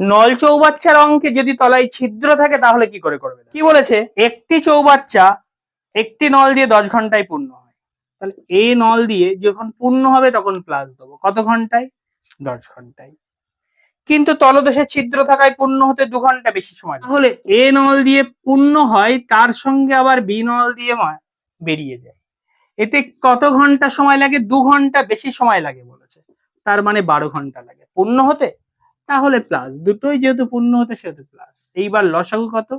নল চৌবাচ্চার অঙ্কে যদি তলায় ছিদ্র থাকে, তাহলে কি করে করবে? কি বলেছে? একটি চৌবাচ্চা একটি নল দিয়ে দশ ঘন্টায় পূর্ণ হয়। তাহলে এই নল দিয়ে যখন পূর্ণ হবে, তখন প্লাস দেবো। কত ঘন্টায়? দশ ঘন্টায়। কিন্তু তলদেশে ছিদ্র থাকায় পূর্ণ হতে দু ঘণ্টা বেশি সময়। তাহলে এ নল দিয়ে পূর্ণ হয়, তার সঙ্গে আবার বি নল দিয়ে বেরিয়ে যায়। এতে কত ঘণ্টা সময় লাগে? দু ঘণ্টা বেশি সময় লাগে বলেছে। তার মানে বারো ঘণ্টা লাগে। পূর্ণ হতে তাহলে প্লাস দুটোই যেহেতু পূর্ণ হতে সেহেতু প্লাস এইবার লসাগু কত?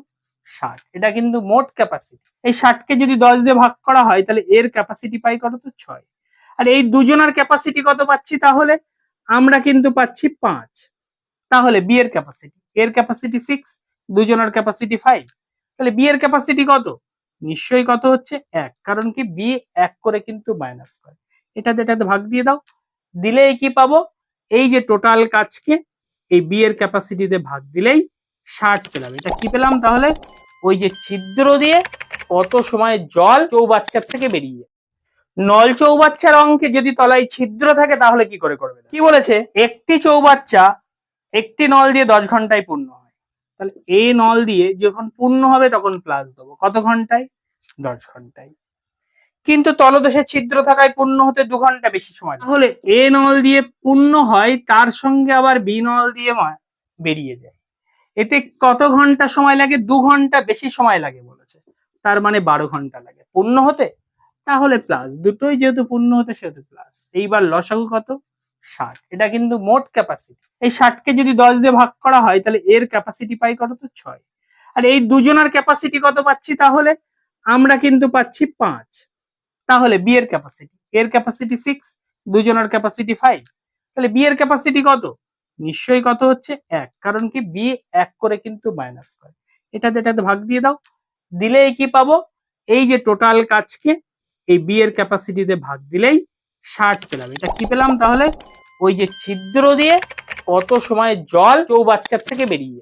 ষাট। এটা কিন্তু মোট ক্যাপাসিটি এই ষাটকে যদি দশ দিয়ে ভাগ করা হয়, তাহলে এর ক্যাপাসিটি পাই কত তো? ছয়। আর এই দুজনের ক্যাপাসিটি কত পাচ্ছি তাহলে? আমরা কিন্তু পাচ্ছি পাঁচ। তাহলে বি এর ক্যাপাসিটি এর ক্যাপাসিটি সিক্স দুজনের ক্যাপাসিটি ফাইভ তাহলে বি এর ক্যাপাসিটি কত? নিশ্চয়ই কত হচ্ছে? এক। কারণ কি? বি এক করে কিন্তু মাইনাস করে। এটাতে এটাতে ভাগ দিয়ে দাও। দিলেই কি পাবো? এই যে টোটাল কাজকে এই বি এর ক্যাপাসিটিতে ভাগ দিলেই ষাট পেলাম। এটা কি পেলাম তাহলে? ওই যে ছিদ্র দিয়ে কত সময় জল চৌবাচ্চার থেকে বেরিয়ে। নল চৌবাচ্চার অঙ্কে যদি তলায় ছিদ্র থাকে তাহলে কি করে করবে? কি বলেছে? একটি চৌবাচ্চা একটি নল দিয়ে দশ ঘন্টায় পূর্ণ হয়। তাহলে এই নল দিয়ে যখন পূর্ণ হবে তখন প্লাস দেবো। কত ঘন্টায়? দশ ঘন্টায়। কিন্তু তলদেশে ছিদ্র থাকায় পূর্ণ হতে দু ঘণ্টা বেশি সময়। তাহলে এ নল দিয়ে পূর্ণ হয়, তার সঙ্গে আবার বি নল দিয়ে বেরিয়ে যায়। এতে কত ঘণ্টা সময় লাগে? দু ঘণ্টা বেশি সময় লাগে বলেছে। তার মানে বারো ঘণ্টা লাগে। পূর্ণ হতে? তাহলে প্লাস দুটোই যেহেতু পূর্ণ হতে, সেহেতু প্লাস এইবার লসাগু কত? ষাট। এটা কিন্তু মোট ক্যাপাসিটি এই ষাটকে যদি দশ দিয়ে ভাগ করা হয়, তাহলে এর ক্যাপাসিটি পাই কত তো? ছয়। আর এই দুজনের ক্যাপাসিটি কত পাচ্ছি তাহলে? আমরা কিন্তু পাচ্ছি পাঁচ। তাহলে বি এর ক্যাপাসিটি এর ক্যাপাসিটি সিক্স দুজনের ক্যাপাসিটি ফাইভ তাহলে বি এর ক্যাপাসিটি কত? নিশ্চয়ই কত হচ্ছে? এক। কারণ কি? বি এক করে কিন্তু মাইনাস করে। এটাতে এটাতে ভাগ দিয়ে দাও। দিলেই কি পাবো? এই যে টোটাল কাজকে, এই বি এর ক্যাপাসিটিতে ভাগ দিলেই ষাট পেলাম। এটা কি পেলাম তাহলে? ওই যে ছিদ্র দিয়ে কত সময় জল চৌবাচ্চার থেকে বেরিয়ে।